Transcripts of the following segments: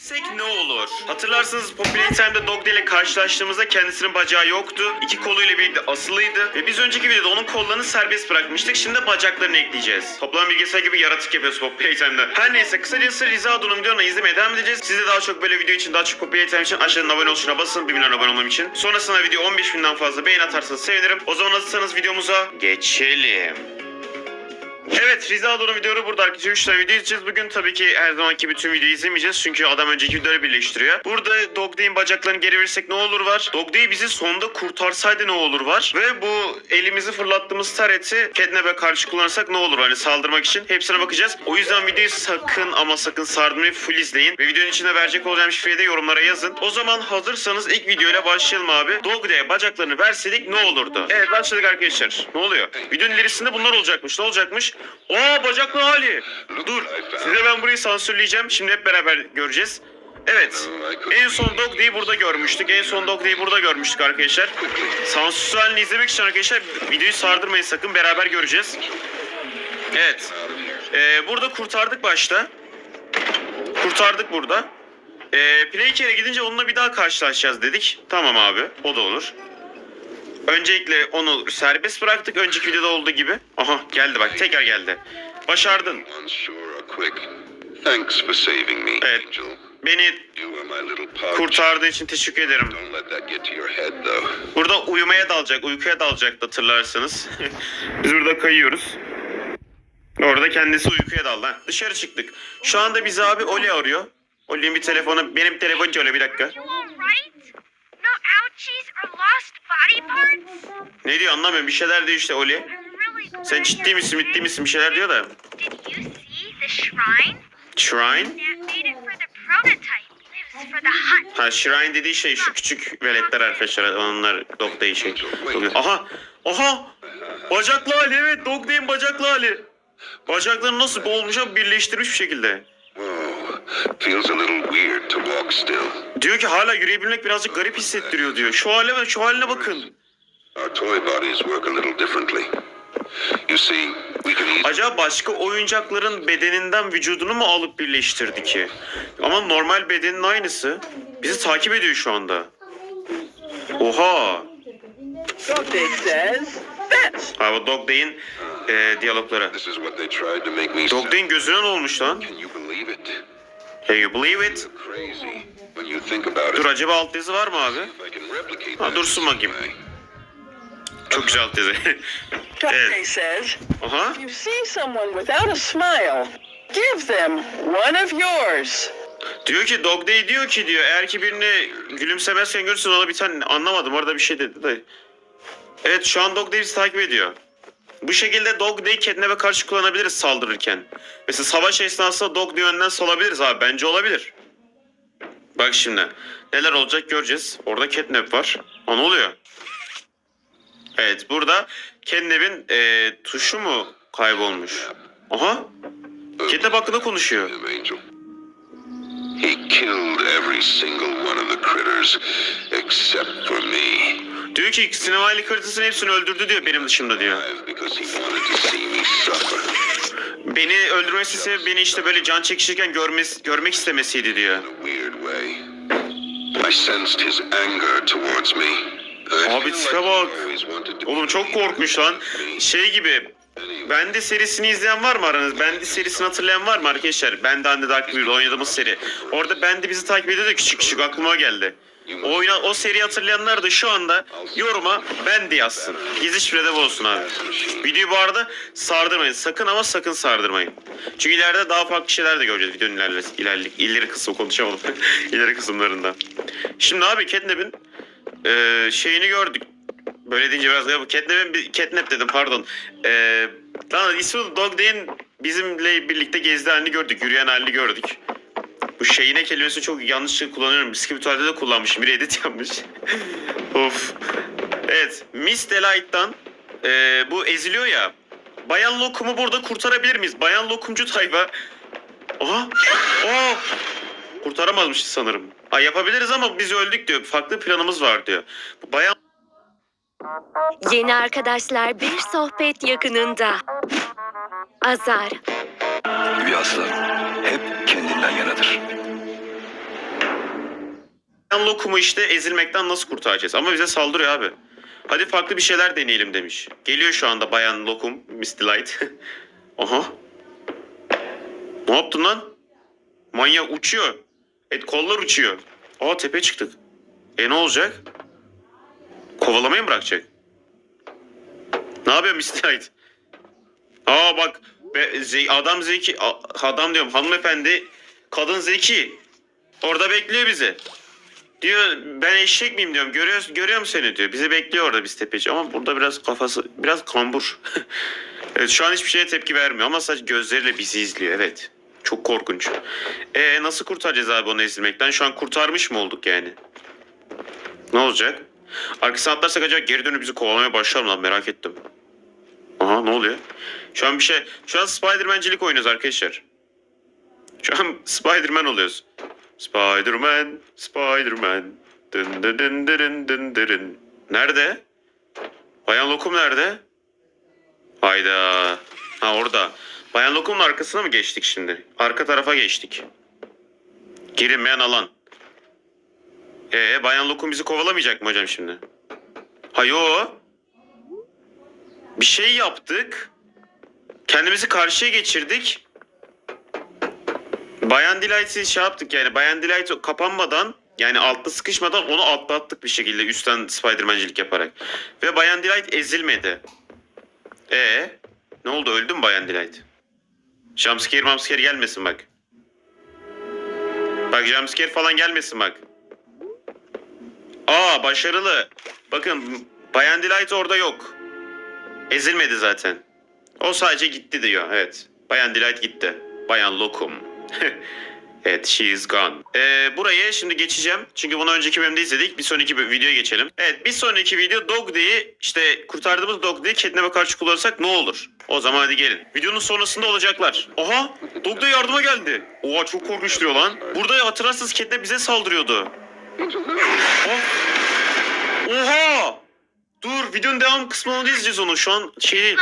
Sek ne olur? Hatırlarsınız Popüler Time'da Dogda ile karşılaştığımızda kendisinin bacağı yoktu. İki koluyla birlikte asılıydı. Ve biz önceki videoda onun kollarını serbest bırakmıştık. Şimdi bacaklarını ekleyeceğiz. Toplam bilgisayar gibi yaratık yapıyoruz Popüler Time'da. Her neyse kısacası Riza Dun'un videolarını izlemeye devam edeceğiz. Siz de daha çok böyle video için daha çok Popüler Time için aşağıdan abone ol tuşuna basın. 1 milyon abone olmam için. Sonrasında video 15 binden fazla beğen atarsanız sevinirim. O zaman hazırsanız videomuza geçelim. Evet Riza Doğru videoyu burada arkadaşlar 3 tane video izleyeceğiz. Bugün tabii ki her zamanki bütün videoyu izlemeyeceğiz. Çünkü adam önceki videoları birleştiriyor. Burada Dog Day'in bacaklarını geri verirsek ne olur var. Dog Day bizi sonda kurtarsaydı ne olur var. Ve bu elimizi fırlattığımız tareti Catnap'e karşı kullanırsak ne olur hani saldırmak için. Hepsine bakacağız. O yüzden videoyu sakın ama sakın sardırmayı full izleyin. Ve videonun içinde verecek olacağım şifreyi de yorumlara yazın. O zaman hazırsanız ilk videoyla başlayalım abi. Dog Day'e bacaklarını verseydik ne olurdu? Evet başladık arkadaşlar. Ne oluyor? Videonun ilerisinde bunlar olacakmış. Ne olacakmış? Aa bacaklı hali. Dur. Size ben burayı sansürleyeceğim. Şimdi hep beraber göreceğiz. Evet. En son Dog Day'i burada görmüştük. En son Dog Day'i burada görmüştük arkadaşlar. Sansürsüz izlemek için arkadaşlar videoyu sardırmayın sakın. Beraber göreceğiz. Evet. Ee, burada kurtardık başta. Kurtardık burada. Ee, Playcare'e gidince onunla bir daha karşılaşacağız dedik. Tamam abi. O da olur. Öncelikle onu serbest bıraktık. Önceki videoda olduğu gibi. Aha geldi bak. Tekrar geldi. Başardın. Evet. Angel. Beni kurtardığın için teşekkür ederim. Burada uyumaya dalacak, uykuya dalacak hatırlarsınız. Biz burada kayıyoruz. Orada kendisi uykuya daldı. Ha, Dışarı çıktık. Şu anda bizi abi Oli arıyor. Oli'nin bir telefonu, benim telefon öyle bir dakika. Ne diyor anlamıyorum. Bir şeyler diyor işte Oli. Sen ciddi misin, ciddi misin bir şeyler diyor da. Shrine? Ha Shrine dediği şey şu küçük veletler arkadaşlar. Onlar Dog Day şey. Aha! Aha! Bacaklı hali evet. Dog Day'in bacaklı hali. Bacaklarını nasıl olmuş ama birleştirmiş bir şekilde. Whoa. Feels a little weird to walk still. Diyor ki hala yürüyebilmek birazcık garip hissettiriyor diyor. Şu hale ve şu haline bakın. You can Acaba başka oyuncakların bedeninden vücudunu mu alıp birleştirdi ki? Ama normal bedenin aynısı. Bizi takip ediyor şu anda. Oha. Ha bu Dog Day'in e, diyalogları. Dog. Day'in gözüne ne olmuş lan? Can you believe it? Dur acaba alt yazı var mı abi? Ha, dursun bakayım. Çok güzel alt yazı. Evet. says Aha. if you see someone without a smile, give them one of yours. Diyor ki Dog Day diyor ki diyor eğer ki birini gülümsemezken görürsün ona bir tane anlamadım orada bir şey dedi de. Evet şu an Dog Day bizi takip ediyor. Bu şekilde Dog Day Catnap'e karşı kullanabiliriz saldırırken. Mesela savaş esnasında Dog Day önden salabiliriz abi bence olabilir. Bak şimdi neler olacak göreceğiz. Orada Catnap var. O ne oluyor? Evet burada Catnap'in eee, tuşu mu kaybolmuş? Aha Catnap hakkında konuşuyor. He killed every single one of the critters except for me. Diyor ki sinemaylı kırtısının hepsini öldürdü diyor benim dışımda diyor. Beni öldürmesi sebebi beni işte böyle can çekişirken görmesi, görmek istemesiydi diyor. Abi tipe bak. Oğlum çok korkmuş lan. Şey gibi Bende serisini izleyen var mı aranız? Bende serisini hatırlayan var mı arkadaşlar? Bende Anne Dark World oynadığımız seri. Orada Bende bizi takip ediyordu küçük küçük aklıma geldi. O, oyna, o seriyi hatırlayanlar da şu anda yoruma Bende yazsın. Gizli şifrede bu olsun abi. Videoyu bu arada sardırmayın. Sakın ama sakın sardırmayın. Çünkü ileride daha farklı şeyler de göreceğiz videonun ilerleri, ilerli, ileri kısmı konuşamadım. ileri kısımlarında. Şimdi abi Catnap'in eee şeyini gördük. Böyle deyince biraz bu Catnap'in bir Catnap dedim pardon. Ee, lan ismi Dog Day'in bizimle birlikte gezdiği halini gördük. Yürüyen halini gördük. Bu şeyine kelimesini çok yanlış kullanıyorum. Skipitual'de de kullanmışım. Bir edit yapmış. of. Evet. Miss Delight'tan ee, bu eziliyor ya. Bayan Lokum'u burada kurtarabilir miyiz? Bayan Lokumcu tayfa. Aha. Aa. Kurtaramazmışız sanırım. Ay yapabiliriz ama biz öldük diyor. Farklı planımız var diyor. Bayan Yeni arkadaşlar bir sohbet yakınında. Azar. Bir aslan hep kendinden yanadır. Bayan Lokum'u işte ezilmekten nasıl kurtaracağız? Ama bize saldırıyor abi. Hadi farklı bir şeyler deneyelim demiş. Geliyor şu anda Bayan Lokum, Miss Delight. Aha. Ne yaptın lan? Manyak uçuyor. Et kollar uçuyor. Aa tepe çıktık. E ne olacak? Kovalamayı mı bırakacak? Ne yapıyor Miss Delight? Aa bak be, ze- adam zeki adam diyorum hanımefendi kadın zeki orada bekliyor bizi. Diyor ben eşek miyim diyorum görüyor, görüyorum seni diyor. Bizi bekliyor orada biz tepeci ama burada biraz kafası biraz kambur. evet şu an hiçbir şeye tepki vermiyor ama sadece gözleriyle bizi izliyor evet. Çok korkunç. E nasıl kurtaracağız abi onu ezilmekten? Şu an kurtarmış mı olduk yani? Ne olacak? Arkasına atlarsak acaba geri dönüp bizi kovalamaya başlar mı lan merak ettim. Aha ne oluyor? Şu an bir şey... Şu an Spider-Man'cilik oynuyoruz arkadaşlar. Şu an Spider-Man oluyoruz. Spider-Man, Spider-Man. Dın dın dın dın dın dın. Nerede? Bayan Lokum nerede? Hayda. Ha orada. Bayan Lokum'un arkasına mı geçtik şimdi? Arka tarafa geçtik. Girilmeyen alan. Ee, Bayan Lokum bizi kovalamayacak mı hocam şimdi? Hayo. Bir şey yaptık. Kendimizi karşıya geçirdik. Bayan Delight'i şey yaptık yani. Bayan Delight kapanmadan yani altta sıkışmadan onu atlattık bir şekilde üstten Spider-Man'cilik yaparak. Ve Bayan Delight ezilmedi. E ne oldu öldü mü Bayan Delight? Jumpscare mamscare gelmesin bak. Bak jumpscare falan gelmesin bak. Aa başarılı. Bakın Bayan Delight orada yok. Ezilmedi zaten. O sadece gitti diyor. Evet. Bayan Delight gitti. Bayan Lokum. evet she is gone. Ee, buraya şimdi geçeceğim. Çünkü bunu önceki bölümde izledik. Bir sonraki bir videoya geçelim. Evet bir sonraki video Dog Day'i işte kurtardığımız Dog Day'i Catnap'e karşı kullanırsak ne olur? O zaman hadi gelin. Videonun sonrasında olacaklar. Oha Dog Day yardıma geldi. Oha çok korkunç diyor lan. Burada hatırlarsanız Catnap bize saldırıyordu. Oh. Oha! Dur videonun devam kısmını da izleyeceğiz onu. Şu an şey.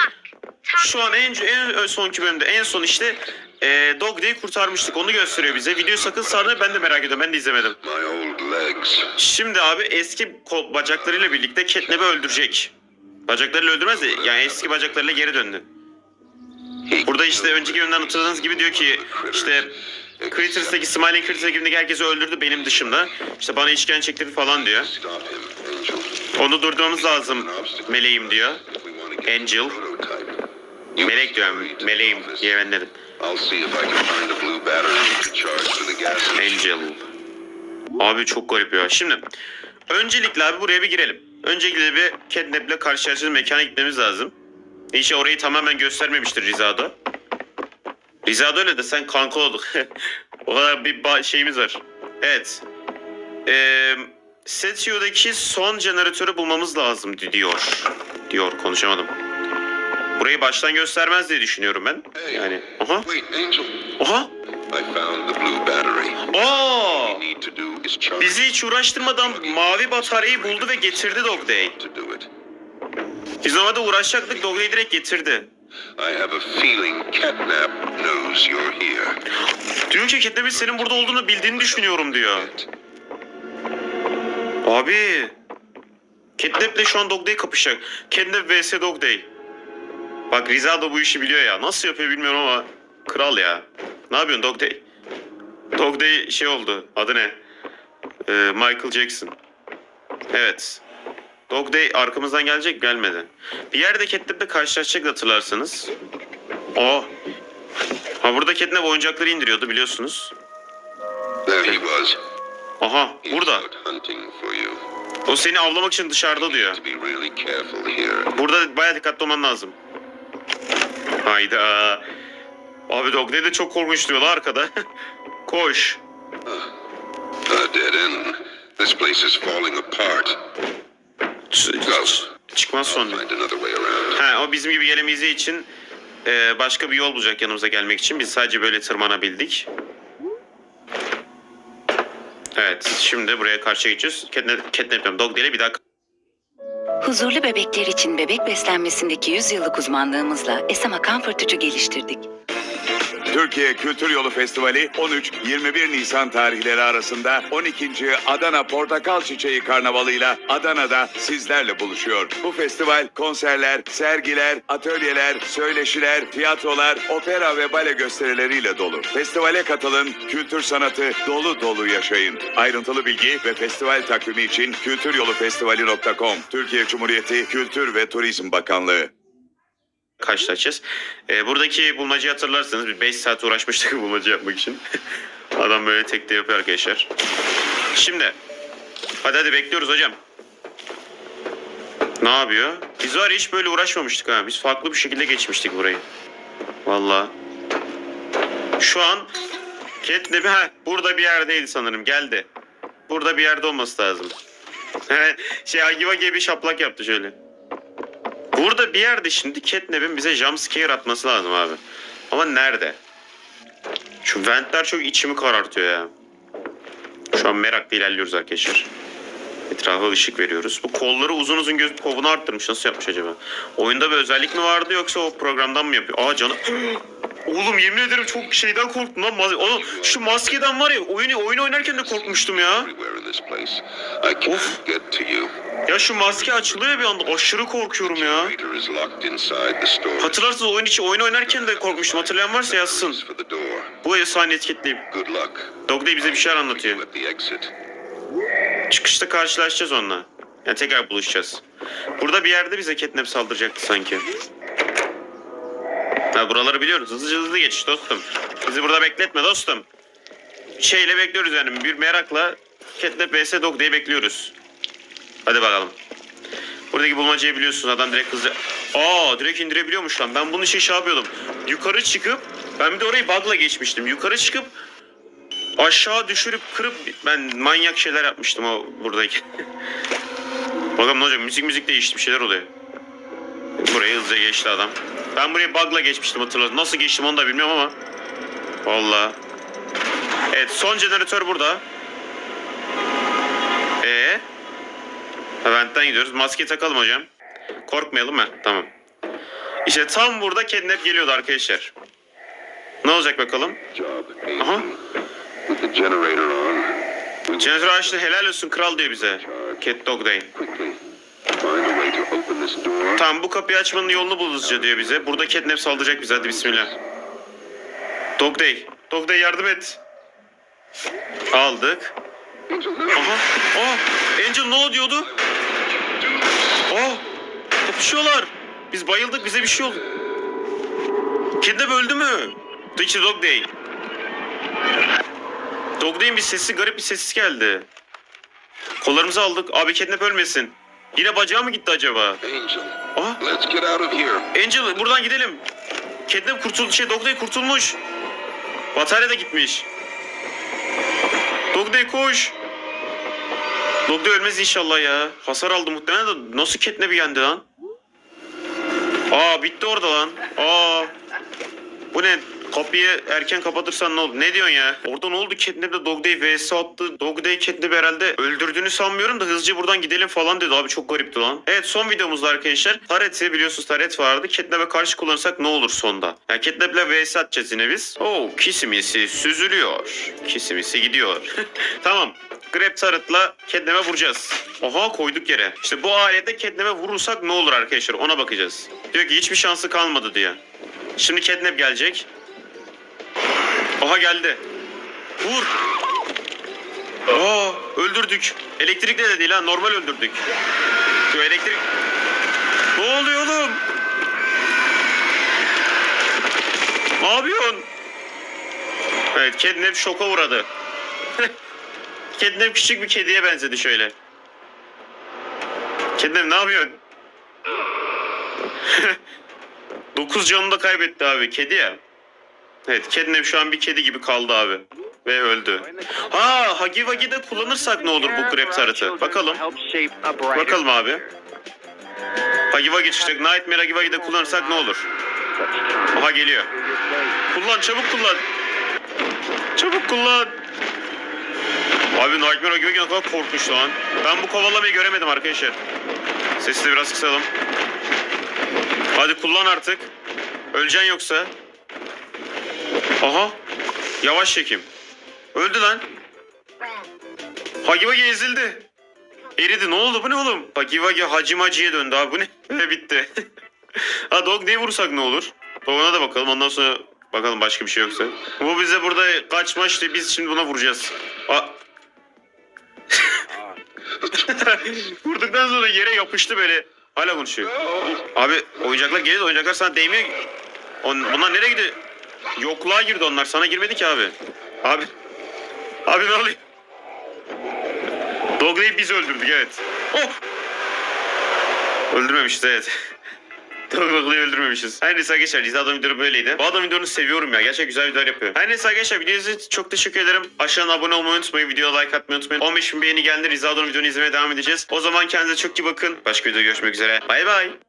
Şu an en, en sonki bölümde en son işte e, Dog Day'i kurtarmıştık. Onu gösteriyor bize. Videoyu sakın sarmayın. Ben de merak ediyorum. Ben de izlemedim. My old legs. Şimdi abi eski kol, bacaklarıyla birlikte Catnap'i öldürecek. Bacaklarıyla öldürmez de yani eski bacaklarıyla geri döndü. Burada işte önceki bölümden hatırladığınız gibi diyor ki işte Critters'taki Smiling Critters ekibindeki herkesi öldürdü benim dışımda. İşte bana işkence çektirdi falan diyor. Onu durdurmamız lazım meleğim diyor. Angel. Melek diyorum. Meleğim gas. Angel. Abi çok garip ya. Şimdi öncelikle abi buraya bir girelim. Öncelikle bir Catnap'le karşılaştığımız mekana gitmemiz lazım. İşte orayı tamamen göstermemiştir Rizado. Rizado öyle de sen kanka olduk. o kadar bir şeyimiz var. Evet. Ee, Setio'daki son jeneratörü bulmamız lazım diyor. Diyor konuşamadım. Burayı baştan göstermez diye düşünüyorum ben. Yani. Aha. Aha. Charge Bizi hiç uğraştırmadan mavi bataryayı buldu ve getirdi Dog Day. Biz normalde uğraşacaktık Dog Day direkt getirdi. I have a feeling Catnap knows you're here. Ki Catnap'in senin burada olduğunu bildiğini düşünüyorum diyor. Abi. Catnap'le şu an Dog Day kapışacak. Catnap vs Dog Day. Bak Riza da bu işi biliyor ya. Nasıl yapıyor bilmiyorum ama. Kral ya. Ne yapıyorsun Dog Day? Dog Day şey oldu. Adı ne? Ee, Michael Jackson. Evet. Dog Day arkamızdan gelecek gelmedi. Bir yerde Catnap'le karşılaşacak hatırlarsanız. Oh. Ha burada Catnap oyuncakları indiriyordu biliyorsunuz. There he was. Aha burada. O seni avlamak için dışarıda diyor. Burada baya dikkatli olman lazım. Hayda. Abi Dog Day de çok korkunç diyorlar arkada. Koş. A dead end. This place is falling apart. Çıkmaz sonra. around. Ha, o bizim gibi gelemeyeceği için e, başka bir yol bulacak yanımıza gelmek için. Biz sadece böyle tırmanabildik. Evet, şimdi buraya karşı geçiyoruz. Catnap, catnap. Dog Day'le bir daha Huzurlu bebekler için bebek beslenmesindeki 100 yıllık uzmanlığımızla Esama Comfortucu geliştirdik. Türkiye Kültür Yolu Festivali 13-21 Nisan tarihleri arasında 12. Adana Portakal Çiçeği Karnavalı'yla Adana'da sizlerle buluşuyor. Bu festival konserler, sergiler, atölyeler, söyleşiler, tiyatrolar, opera ve bale gösterileriyle dolu. Festivale katılın, kültür sanatı dolu dolu yaşayın. Ayrıntılı bilgi ve festival takvimi için kültüryolufestivali.com Türkiye Cumhuriyeti Kültür ve Turizm Bakanlığı karşılaşacağız. Ee, buradaki bulmacayı hatırlarsanız bir 5 saat uğraşmıştık bu bulmaca yapmak için. Adam böyle tekte yapıyor arkadaşlar. Şimdi hadi hadi bekliyoruz hocam. Ne yapıyor? Biz var hiç böyle uğraşmamıştık ha. Biz farklı bir şekilde geçmiştik burayı. Vallahi. Şu an Catnap'i ha burada bir yerdeydi sanırım. Geldi. Burada bir yerde olması lazım. şey Agiva gibi bir şaplak yaptı şöyle. Burada bir yerde şimdi Catnap'in bize jumpscare atması lazım abi. Ama nerede? Şu ventler çok içimi karartıyor ya. Şu an merakla ilerliyoruz arkadaşlar. Etrafa ışık veriyoruz. Bu kolları uzun uzun göz kovunu arttırmış. Nasıl yapmış acaba? Oyunda bir özellik mi vardı yoksa o programdan mı yapıyor? Aa canım. Oğlum yemin ederim çok şeyden korktum lan. Mas- Oğlum şu maskeden var ya oyunu oyun oynarken de korkmuştum ya. You. Ya şu maske açılıyor bir anda aşırı korkuyorum ya. Hatırlarsınız oyun içi oyun oynarken de korkmuştum. Hatırlayan varsa yazsın. Bu efsane luck. Dog Day bize bir şeyler anlatıyor. Çıkışta karşılaşacağız onunla. Yani tekrar buluşacağız. Burada bir yerde bize Catnap saldıracaktı sanki. Ha buraları biliyoruz. Hızlıca hızlı geçiş dostum. Bizi burada bekletme dostum. Şeyle bekliyoruz yani. Bir merakla Catnap vs Dog Day'i bekliyoruz. Hadi bakalım. Buradaki bulmacayı biliyorsunuz. Adam direkt hızlı... Aa direkt indirebiliyormuş lan. Ben bunun için şey yapıyordum. Yukarı çıkıp... Ben bir de orayı bug'la geçmiştim. Yukarı çıkıp aşağı düşürüp kırıp ben manyak şeyler yapmıştım o buradaki. Bakalım ne olacak müzik müzik değişti bir şeyler oluyor. Hızlıca geçti adam. Ben buraya bug'la geçmiştim hatırladım. Nasıl geçtim onu da bilmiyorum ama. Valla. Evet son jeneratör burada. Ee? Eventten gidiyoruz. Maske takalım hocam. Korkmayalım mı? Tamam. İşte tam burada Catnap geliyordu arkadaşlar. Ne olacak bakalım? Aha. Jeneratör açtı helal olsun kral diyor bize. Cat Dog Day. Tamam bu kapıyı açmanın yolunu bulacağız diyor bize. Burada Catnap saldıracak bize hadi bismillah. Dog Day. Dog Day yardım et. Aldık. Aha. Aa, Angel ne diyordu? Aa, kapışıyorlar. Biz bayıldık bize bir şey oldu. Catnap öldü mü? İşte Dog Day. Bir sesi garip bir sesi geldi. Kollarımızı aldık. Abi Catnap ölmesin. Yine bacağı mı gitti acaba? Angel. Aa. Let's get out of here. Angel buradan gidelim. Catnap kurtul şey Dog Day kurtulmuş. Batarya da gitmiş. Dog Day koş. Dog Day ölmez inşallah ya. Hasar aldı muhtemelen de nasıl Catnap'i yendi lan? Aa bitti orada lan. Aa. Bu ne? Kapıyı erken kapatırsan ne oldu? Ne diyorsun ya? Orada ne oldu? Catnap'le Dog Day vs attı. Dog Day Catnap'i herhalde öldürdüğünü sanmıyorum da hızlıca buradan gidelim falan dedi. Abi çok garipti lan. Evet son videomuzda arkadaşlar. Taret'i biliyorsunuz Taret vardı. Catnap'e karşı kullanırsak ne olur sonda? Yani Catnap'le vs atacağız yine biz. Oo kisimisi süzülüyor. Kisimisi gidiyor. tamam. Grab Turret'la Catnap'e vuracağız. Oha koyduk yere. İşte bu alette Catnap'e vurursak ne olur arkadaşlar ona bakacağız. Diyor ki hiçbir şansı kalmadı diyor. Şimdi Catnap gelecek. Aha geldi. Vur. Aa öldürdük. Elektrikle de değil ha normal öldürdük. Şu elektrik... Ne oluyor oğlum? Ne yapıyorsun? Evet Catnap şoka uğradı. Catnap küçük bir kediye benzedi şöyle. Catnap ne yapıyorsun? 9 canını da kaybetti abi. Kedi ya. Evet Catnap şu an bir kedi gibi kaldı abi. Ve öldü. Ha Hagi Vagi'de kullanırsak ne olur bu grab tarıtı? Bakalım. Bakalım abi. Hagi Wagi çıkacak. Nightmare Hagi Wagi'de kullanırsak ne olur? Aha geliyor. Kullan çabuk kullan. Çabuk kullan. Abi Nightmare Hagi Wagi ne kadar korkmuş lan. Ben bu kovalamayı göremedim arkadaşlar. Sesi de biraz kısalım. Hadi kullan artık. Öleceksin yoksa. Aha. Yavaş çekim. Öldü lan. Hagi Vagi ezildi. Eridi ne oldu bu ne oğlum? Hagi Vagi Hacı Macı'ya döndü abi bu ne? Ve bitti. ha Dog diye vursak ne olur? Dog'una da bakalım ondan sonra bakalım başka bir şey yoksa. Bu bize burada kaçmıştı biz şimdi buna vuracağız. Aa. Vurduktan sonra yere yapıştı böyle. Hala konuşuyor. Abi oyuncaklar geliyor oyuncaklar sana değmiyor. On, bunlar nereye gidiyor? Yokluğa girdi onlar. Sana girmedi ki abi. Abi. Abi ne oluyor? Doglayı biz öldürdük evet. Oh! Öldürmemişiz evet. Doglayı öldürmemişiz. Her neyse arkadaşlar Liza adam videoları böyleydi. Bu adam videonu seviyorum ya. Gerçekten güzel videolar yapıyor. Her neyse arkadaşlar videonuza için çok teşekkür ederim. Aşağıdan abone olmayı unutmayın. Videoya like atmayı unutmayın. 15 bin beğeni geldi. Riza Adon videonu izlemeye devam edeceğiz. O zaman kendinize çok iyi bakın. Başka videoda görüşmek üzere. Bay bay.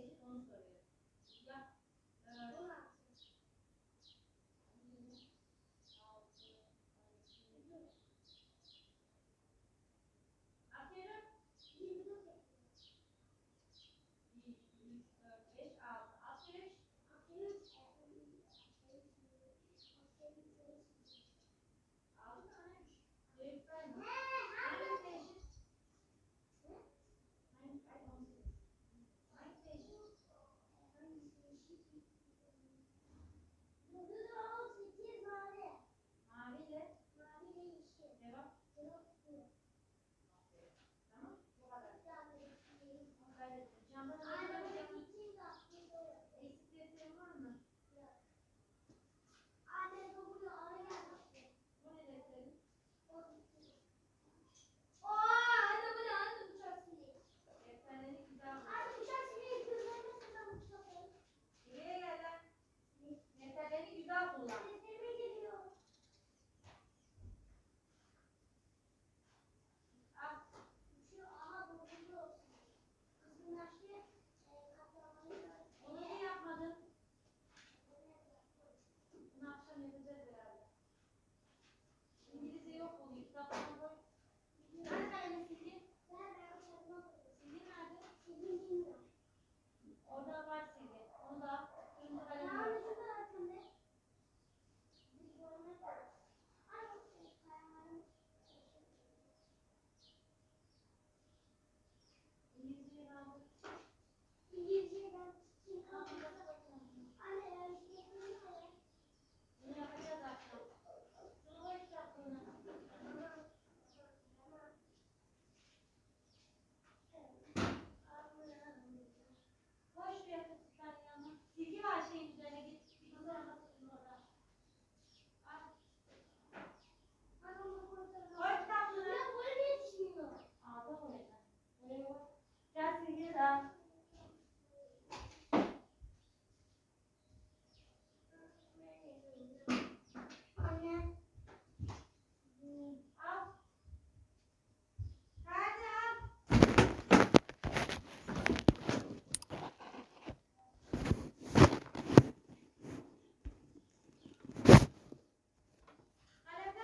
这些公司的企业。